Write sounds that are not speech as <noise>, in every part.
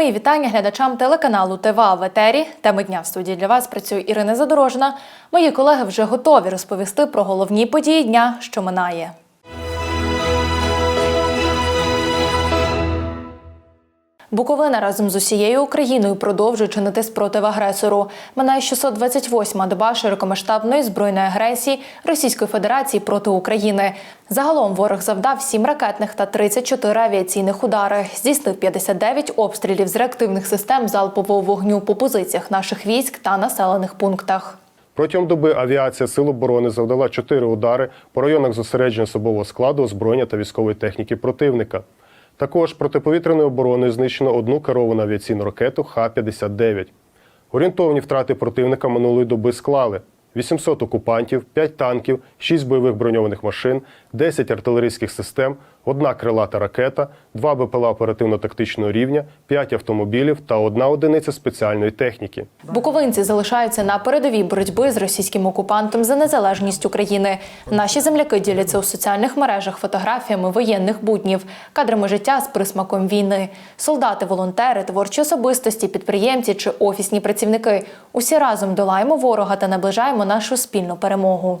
Мої вітання глядачам телеканалу ТВА в етері. Теми дня в студії для вас працює Ірина Задорожна. Мої колеги вже готові розповісти про головні події дня, що минає. Буковина разом з усією Україною продовжує чинити спротив агресору. Минає 628-ма доба широкомасштабної збройної агресії Російської Федерації проти України. Загалом ворог завдав 7 ракетних та 34 авіаційних удари, здійснив 59 обстрілів з реактивних систем залпового вогню по позиціях наших військ та населених пунктах. Протягом доби авіація Сил оборони завдала чотири удари по районах зосередження особового складу, озброєння та військової техніки противника. Також протиповітряною обороною знищено одну керовану авіаційну ракету Х-59. Орієнтовні втрати противника минулої доби склали 800 окупантів, 5 танків, 6 бойових броньованих машин, 10 артилерійських систем, одна крилата ракета, 2 БПЛА оперативно-тактичного рівня, 5 автомобілів та одна одиниця спеціальної техніки. Буковинці залишаються на передовій боротьби з російським окупантом за незалежність України. Наші земляки діляться у соціальних мережах фотографіями воєнних буднів, кадрами життя з присмаком війни. Солдати, волонтери, творчі особистості, підприємці чи офісні працівники. Усі разом долаємо ворога та наближаємо нашу спільну перемогу.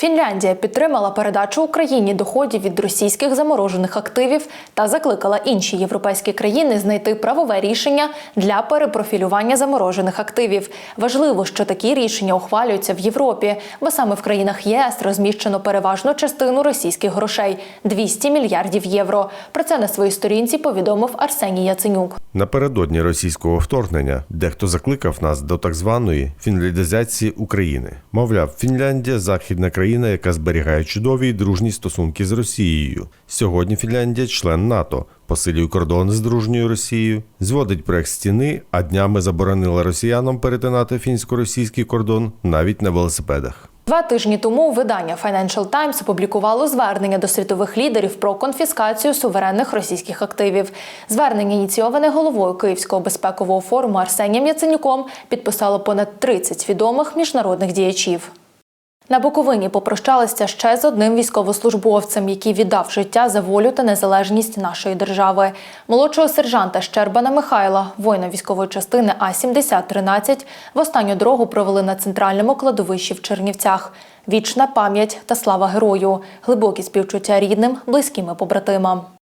Фінляндія підтримала передачу Україні доходів від російських заморожених активів та закликала інші європейські країни знайти правове рішення для перепрофілювання заморожених активів. Важливо, що такі рішення ухвалюються в Європі, бо саме в країнах ЄС розміщено переважну частину російських грошей 200 мільярдів євро. Про це на своїй сторінці повідомив Арсеній Яценюк. Напередодні російського вторгнення дехто закликав нас до так званої фінлядизації України. Мовляв, Фінляндія західна країна, яка зберігає чудові й дружні стосунки з Росією. Сьогодні Фінляндія член НАТО, посилює кордони з дружньою Росією, зводить проект стіни, а днями заборонила росіянам перетинати фінсько-російський кордон навіть на велосипедах. Два тижні тому видання Financial Times опублікувало звернення до світових лідерів про конфіскацію суверенних російських активів. Звернення, ініційоване головою Київського безпекового форуму Арсенієм Яценюком, підписало понад 30 відомих міжнародних діячів. На Буковині попрощалися ще з одним військовослужбовцем, який віддав життя за волю та незалежність нашої держави. Молодшого сержанта Щербана Михайла, воїна військової частини А 7013 в останню дорогу провели на центральному кладовищі в Чернівцях. Вічна пам'ять та слава герою, глибокі співчуття рідним, близьким і побратимам.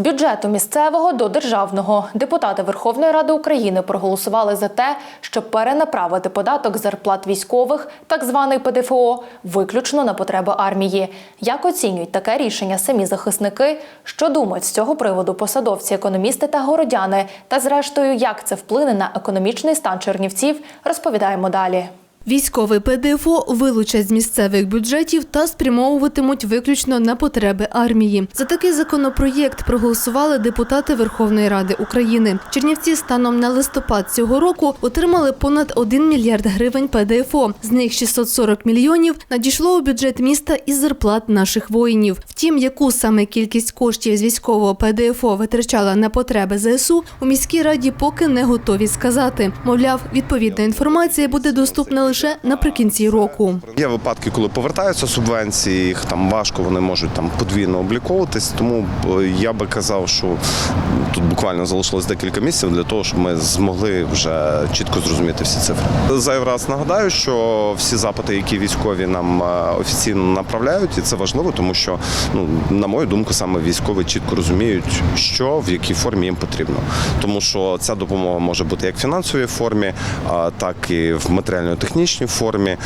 Бюджету місцевого до державного депутати Верховної Ради України проголосували за те, щоб перенаправити податок зарплат військових, так званий ПДФО, виключно на потреби армії. Як оцінюють таке рішення самі захисники? Що думають з цього приводу посадовці, економісти та городяни? Та зрештою, як це вплине на економічний стан чернівців, розповідаємо далі. Військовий ПДФО вилучать з місцевих бюджетів та спрямовуватимуть виключно на потреби армії. За такий законопроєкт проголосували депутати Верховної Ради України. Чернівці станом на листопад цього року отримали понад 1 мільярд гривень ПДФО. З них 640 мільйонів надійшло у бюджет міста із зарплат наших воїнів. Втім, яку саме кількість коштів з військового ПДФО витрачала на потреби ЗСУ, у міській раді поки не готові сказати. Мовляв, відповідна інформація буде доступна лише наприкінці року. Є випадки, коли повертаються субвенції, їх там важко, вони можуть там подвійно обліковуватись. Тому е, я би казав, що тут буквально залишилось декілька місяців для того, щоб ми змогли вже чітко зрозуміти всі цифри. Зайвий раз нагадаю, що всі запити, які військові нам е, офіційно направляють, і це важливо, тому що ну на мою думку, саме військові чітко розуміють, що в якій формі їм потрібно, тому що ця допомога може бути як в фінансовій формі, так і в матеріально-технічній формі.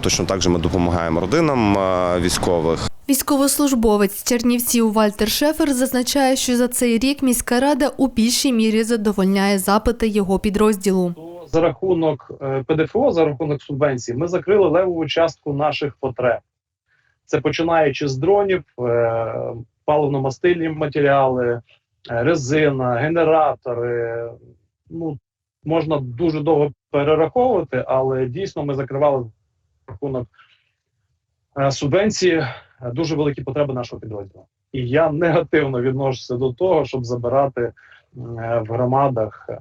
Точно так же ми допомагаємо родинам військових. Військовослужбовець Чернівців Вальтер Шефер зазначає, що за цей рік міська рада у більшій мірі задовольняє запити його підрозділу. за рахунок е, ПДФО, за рахунок субвенцій, ми закрили левову частку наших потреб. Це починаючи з дронів, е, паливно-мастильні матеріали, е, резина, генератори. Ну, можна дуже довго перераховувати, але дійсно ми закривали рахунок субвенції е, дуже великі потреби нашого підрозділу. І я негативно відношуся до того, щоб забирати е, в громадах е,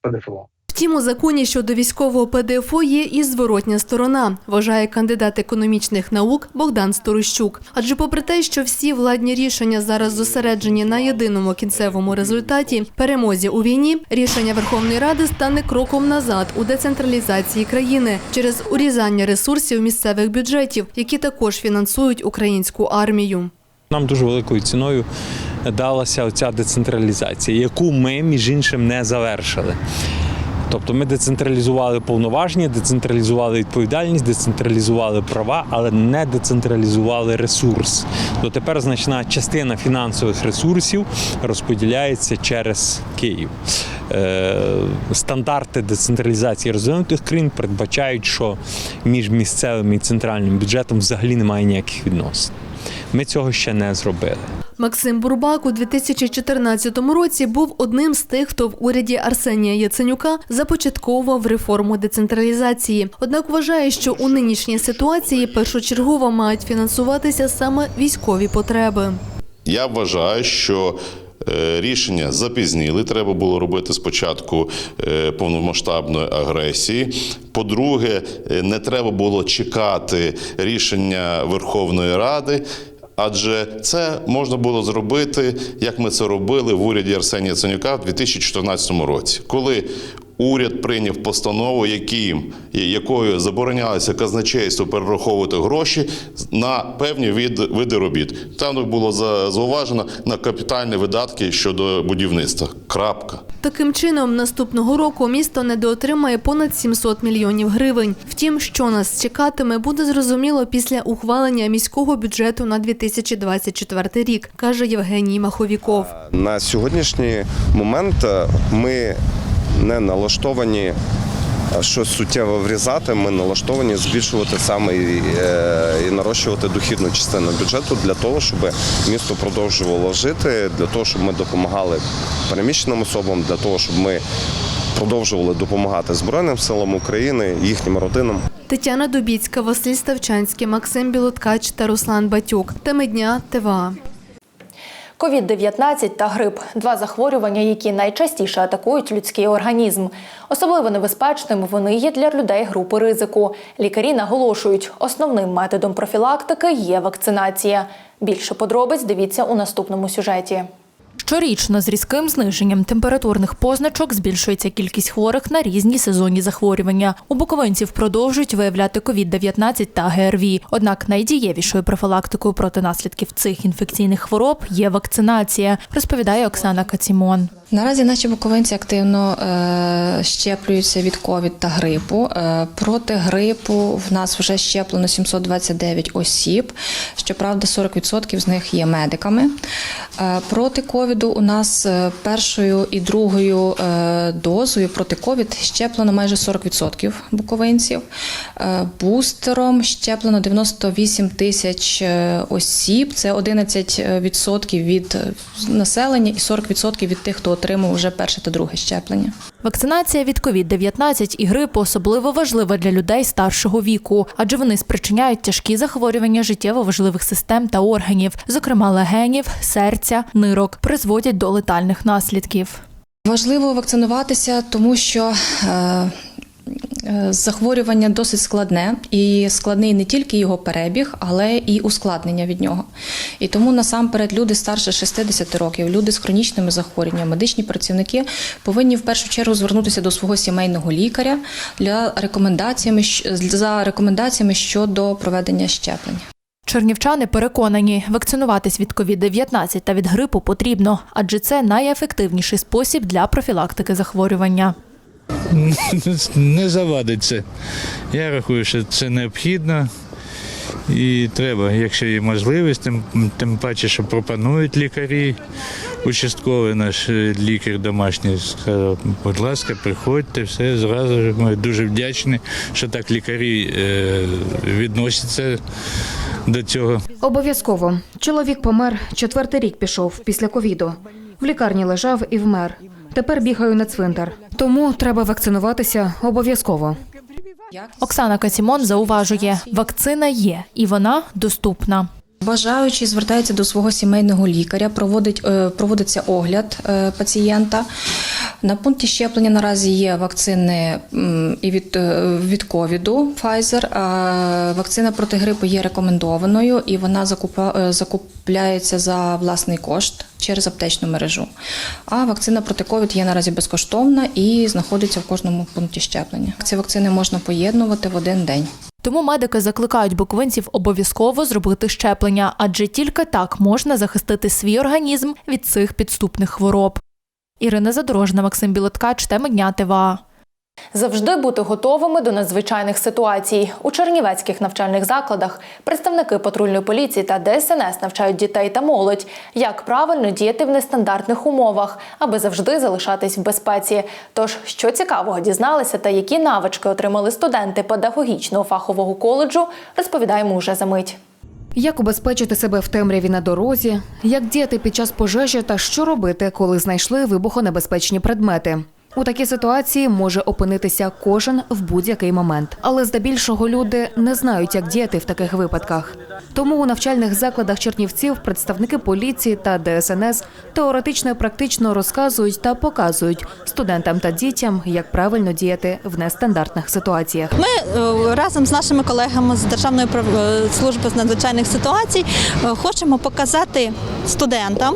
ПДФО. Втім, у законі щодо військового ПДФО є і зворотня сторона, вважає кандидат економічних наук Богдан Сторощук. Адже, попри те, що всі владні рішення зараз зосереджені на єдиному кінцевому результаті перемозі у війні, рішення Верховної Ради стане кроком назад у децентралізації країни через урізання ресурсів місцевих бюджетів, які також фінансують українську армію. Нам дуже великою ціною далася оця децентралізація, яку ми, між іншим, не завершили. Тобто ми децентралізували повноваження, децентралізували відповідальність, децентралізували права, але не децентралізували ресурс. Дотепер значна частина фінансових ресурсів розподіляється через Київ. Е, стандарти децентралізації розвинутих країн передбачають, що між місцевим і центральним бюджетом взагалі немає ніяких відносин. Ми цього ще не зробили. Максим Бурбак у 2014 році був одним з тих, хто в уряді Арсенія Яценюка започатковував реформу децентралізації. Однак вважає, що у нинішній ситуації першочергово мають фінансуватися саме військові потреби. Я вважаю, що е, рішення запізніли. Треба було робити спочатку е, повномасштабної агресії. По-друге, е, не треба було чекати рішення Верховної Ради. Адже це можна було зробити, як ми це робили в уряді Арсенія Ценюка в 2014 році, коли уряд прийняв постанову, яким, якою заборонялося казначейству перераховувати гроші на певні від, види робіт. Там було за- зауважено на капітальні видатки щодо будівництва. Крапка. Таким чином, наступного року місто недоотримає понад 700 мільйонів гривень. Втім, що нас чекатиме, буде зрозуміло після ухвалення міського бюджету на 2024 рік, каже Євгеній Маховіков. На сьогоднішній момент е, ми не налаштовані щось суттєво врізати. Ми налаштовані збільшувати саме і, е, і нарощувати дохідну частину бюджету для того, щоб місто продовжувало жити, для того, щоб ми допомагали переміщеним особам, для того, щоб ми продовжували допомагати Збройним силам України, їхнім родинам. Тетяна Дубіцька, Василь Ставчанський, Максим Білоткач та Руслан Батюк. Теми дня ТВА. Ковід-19 та грип два захворювання, які найчастіше атакують людський організм. Особливо небезпечними вони є для людей групи ризику. Лікарі наголошують, основним методом профілактики є вакцинація. Більше подробиць дивіться у наступному сюжеті. Щорічно з різким зниженням температурних позначок збільшується кількість хворих на різні сезонні захворювання. У буковинців продовжують виявляти COVID-19 та ГРВІ. Однак найдієвішою профілактикою проти наслідків цих інфекційних хвороб є вакцинація, розповідає Оксана Кацімон. Наразі наші буковинці активно е, щеплюються від ковід та грипу. Е, проти грипу в нас вже щеплено 729 осіб. Щоправда, 40% з них є медиками. Е, проти ковіду у нас е, першою і другою е, дозою проти ковід щеплено майже 40% буковинців. Е, бустером щеплено 98 тисяч е, осіб. Це 11% від е, населення і 40% від тих, хто отримав вже перше та друге щеплення. Вакцинація від COVID-19 і грипу особливо важлива для людей старшого віку, адже вони спричиняють тяжкі захворювання життєво важливих систем та органів, зокрема легенів, серця, нирок, призводять до летальних наслідків. Важливо вакцинуватися, тому що е, захворювання досить складне, і складний не тільки його перебіг, але і ускладнення від нього. І тому насамперед люди старше 60 років, люди з хронічними захворюваннями, медичні працівники повинні в першу чергу звернутися до свого сімейного лікаря для рекомендаціями за рекомендаціями щодо проведення щеплень. Чернівчани переконані, вакцинуватись від COVID-19 та від грипу потрібно, адже це найефективніший спосіб для профілактики захворювання. <laughs> не завадить це. Я рахую, що це необхідно і треба, якщо є можливість, тим, тим паче, що пропонують лікарі. Участковий наш е, лікар домашній сказав, будь ласка, приходьте, все зразу. Ми дуже вдячні, що так лікарі е, відносяться до цього. Обов'язково. Чоловік помер, четвертий рік пішов після ковіду. В лікарні лежав і вмер. Тепер бігаю на цвинтар. Тому треба вакцинуватися обов'язково. Оксана Кацімон зауважує, вакцина є і вона доступна. Бажаючи звертається до свого сімейного лікаря, проводить, е, проводиться огляд е, пацієнта. На пункті щеплення наразі є вакцини і від, е, від ковіду Pfizer. Вакцина проти грипу є рекомендованою і вона е, закупляється за власний кошт через аптечну мережу. А вакцина проти ковід є наразі безкоштовна і знаходиться в кожному пункті щеплення. Ці вакцини можна поєднувати в один день. Тому медики закликають буковинців обов'язково зробити щеплення, адже тільки так можна захистити свій організм від цих підступних хвороб. Ірина Задорожна, Максим Білоткач, теми дня ТВА. Завжди бути готовими до надзвичайних ситуацій. У чернівецьких навчальних закладах представники патрульної поліції та ДСНС навчають дітей та молодь, як правильно діяти в нестандартних умовах, аби завжди залишатись в безпеці. Тож, що цікавого дізналися та які навички отримали студенти педагогічного фахового коледжу, розповідаємо уже за мить. Як убезпечити себе в темряві на дорозі, як діяти під час пожежі та що робити, коли знайшли вибухонебезпечні предмети. У такій ситуації може опинитися кожен в будь-який момент, але здебільшого люди не знають, як діяти в таких випадках. Тому у навчальних закладах чернівців представники поліції та ДСНС теоретично і практично розказують та показують студентам та дітям, як правильно діяти в нестандартних ситуаціях. Ми е, разом з нашими колегами з Державної е, служби з надзвичайних ситуацій е, хочемо показати студентам,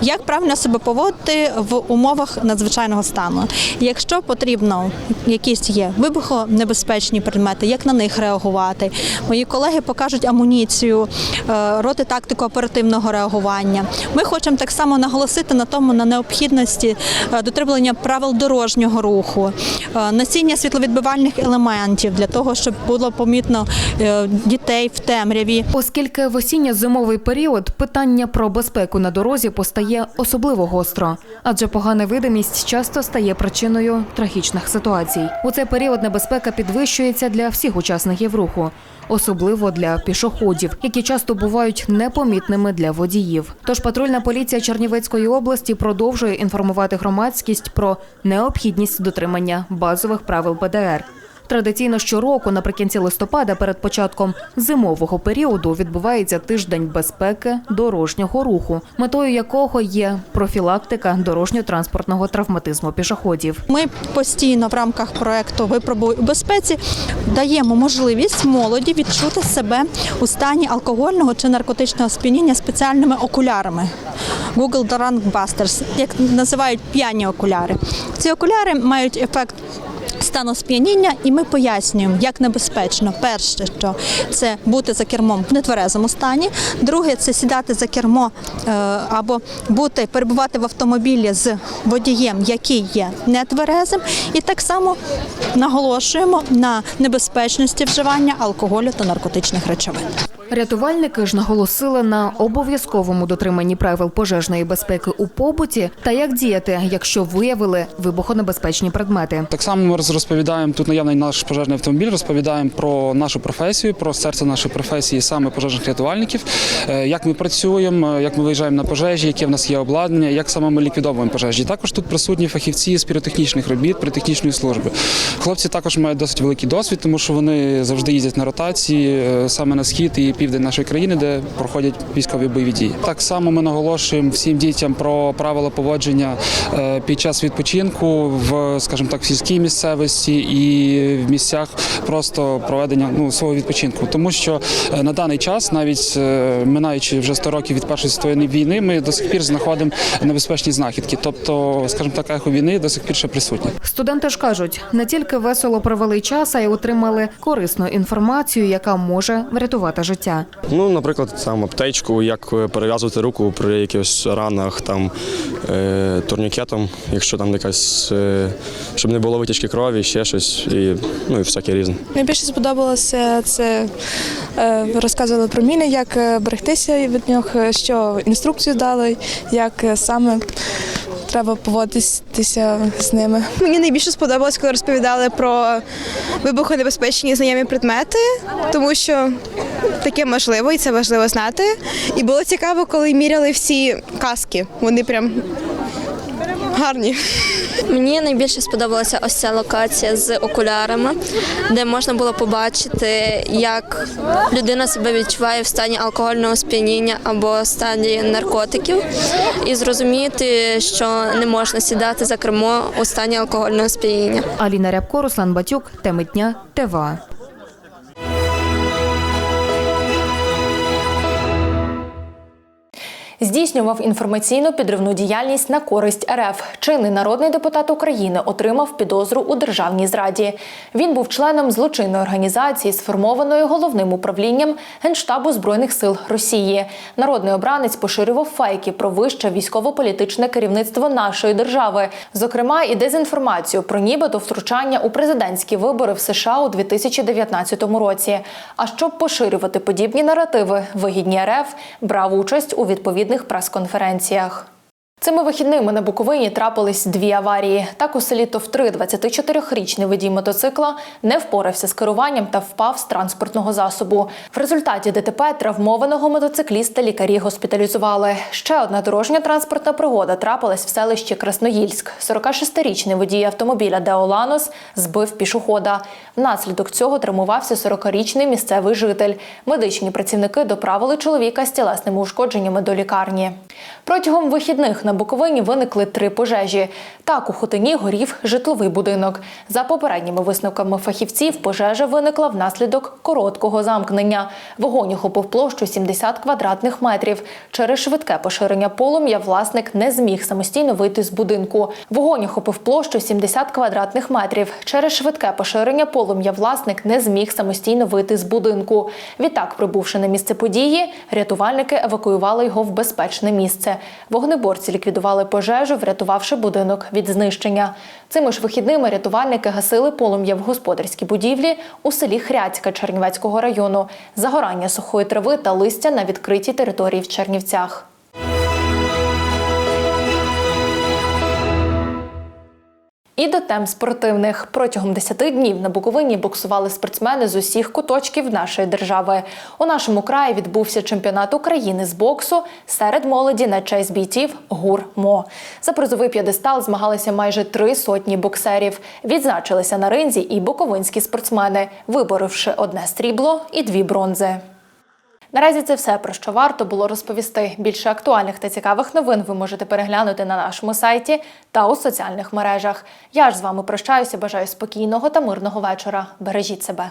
як правильно себе поводити в умовах надзвичайного стану. Якщо потрібно, якісь є вибухонебезпечні предмети, як на них реагувати. Мої колеги покажуть амуніцію, е, роти тактику оперативного реагування. Ми хочемо так само наголосити на тому на необхідності е, дотримання правил дорожнього руху, е, носіння світловідбивальних елементів для того, щоб було помітно дітей в темряві. Оскільки в осінньо-зимовий період питання про безпеку на дорозі постає особливо гостро, адже погана видимість часто стає причиною трагічних ситуацій. У цей період небезпека підвищується для всіх учасників руху, особливо для пішоходів, які часто бувають непомітними для водіїв. Тож патрульна поліція Чернівецької області продовжує інформувати громадськість про необхідність дотримання базових правил ПДР. Традиційно щороку, наприкінці листопада, перед початком зимового періоду, відбувається тиждень безпеки дорожнього руху, метою якого є профілактика дорожньо-транспортного травматизму пішоходів. Ми постійно в рамках проекту Випробуй у безпеці даємо можливість молоді відчути себе у стані алкогольного чи наркотичного сп'яніння спеціальними окулярами. Google Drunk Busters, як називають п'яні окуляри. Ці окуляри мають ефект. Стану сп'яніння, і ми пояснюємо, як небезпечно. Перше, що це бути за кермом в нетверезому стані. Друге, це сідати за кермо е, або бути перебувати в автомобілі з водієм, який є нетверезим. І так само наголошуємо на небезпечності вживання алкоголю та наркотичних речовин. Рятувальники ж наголосили на обов'язковому дотриманні правил пожежної безпеки у побуті та як діяти, якщо виявили вибухонебезпечні предмети. Так само ми розповідаємо тут наявний наш пожежний автомобіль, розповідаємо про нашу професію, про серце нашої професії, саме пожежних рятувальників, е, як ми працюємо, е, як ми виїжджаємо на пожежі, яке в нас є обладнання, як саме ми ліквідовуємо пожежі. Також тут присутні фахівці з піротехнічних робіт, піротехнічної служби. Хлопці також мають досить великий досвід, тому що вони завжди їздять на ротації е, саме на схід і південь нашої країни, де проходять військові бойові дії. Так само ми наголошуємо всім дітям про правила поводження е, під час відпочинку в, скажімо так, в сільській місцевості і в місцях просто проведення ну, свого відпочинку. Тому що е, на даний час, навіть е, минаючи вже 100 років від першої світової війни, ми до сих пір знаходимо небезпечні знахідки. Тобто, скажімо так, ехо війни до сих пір ще присутні. Студенти ж кажуть, не тільки весело провели час, а й отримали корисну інформацію, яка може врятувати життя. Ну, наприклад, там аптечку, як е, перев'язувати руку при якихось ранах, там е, турнікетом, якщо там якась, е, щоб не було витічки крові, ще щось, і, ну і всяке різне. Найбільше сподобалося це е, розказували про міни, як берегтися від нього, що інструкцію дали, як саме треба поводитися з ними. Мені найбільше сподобалось, коли розповідали про вибухонебезпечні знайомі предмети, тому що таке можливо і це важливо знати. І було цікаво, коли міряли всі каски. Вони прям гарні. Мені найбільше сподобалася ось ця локація з окулярами, де можна було побачити, як людина себе відчуває в стані алкогольного сп'яніння або стані наркотиків, і зрозуміти, що не можна сідати за кермо у стані алкогольного сп'яніння. Аліна Рябко, Руслан Батюк, теми дня, ТВА. Здійснював інформаційну підривну діяльність на користь РФ. Чинний народний депутат України отримав підозру у державній зраді. Він був членом злочинної організації, сформованої головним управлінням Генштабу збройних сил Росії. Народний обранець поширював фейки про вище військово-політичне керівництво нашої держави, зокрема і дезінформацію про нібито втручання у президентські вибори в США у 2019 році. А щоб поширювати подібні наративи, вигідні РФ брав участь у відповідних прес-конференціях. Цими вихідними на Буковині трапились дві аварії. Так у селі Товтри 24-річний водій мотоцикла не впорався з керуванням та впав з транспортного засобу. В результаті ДТП травмованого мотоцикліста лікарі госпіталізували. Ще одна дорожня транспортна пригода трапилась в селищі Красноїльськ. 46-річний водій автомобіля Деоланос збив пішохода. Внаслідок цього травмувався 40-річний місцевий житель. Медичні працівники доправили чоловіка з тілесними ушкодженнями до лікарні. Протягом вихідних на Буковині виникли три пожежі. Так у Хотині горів житловий будинок. За попередніми висновками фахівців, пожежа виникла внаслідок короткого замкнення. Вогонь охопив площу 70 квадратних метрів. Через швидке поширення полум'я власник не зміг самостійно вийти з будинку. Вогонь охопив площу 70 квадратних метрів. Через швидке поширення полум'я власник не зміг самостійно вийти з будинку. Відтак, прибувши на місце події, рятувальники евакуювали його в безпечне місце. Вогнеборці ліквідували пожежу, врятувавши будинок від знищення. Цими ж вихідними рятувальники гасили полум'я в господарській будівлі у селі Хряцька Чернівецького району, загорання сухої трави та листя на відкритій території в Чернівцях. І до тем спортивних протягом 10 днів на Буковині боксували спортсмени з усіх куточків нашої держави. У нашому краї відбувся чемпіонат України з боксу серед молоді на честь бійців ГУР МО. За призовий п'єдестал змагалися майже три сотні боксерів. Відзначилися на ринзі і буковинські спортсмени, виборивши одне срібло і дві бронзи. Наразі це все про що варто було розповісти. Більше актуальних та цікавих новин ви можете переглянути на нашому сайті та у соціальних мережах. Я ж з вами прощаюся. Бажаю спокійного та мирного вечора. Бережіть себе.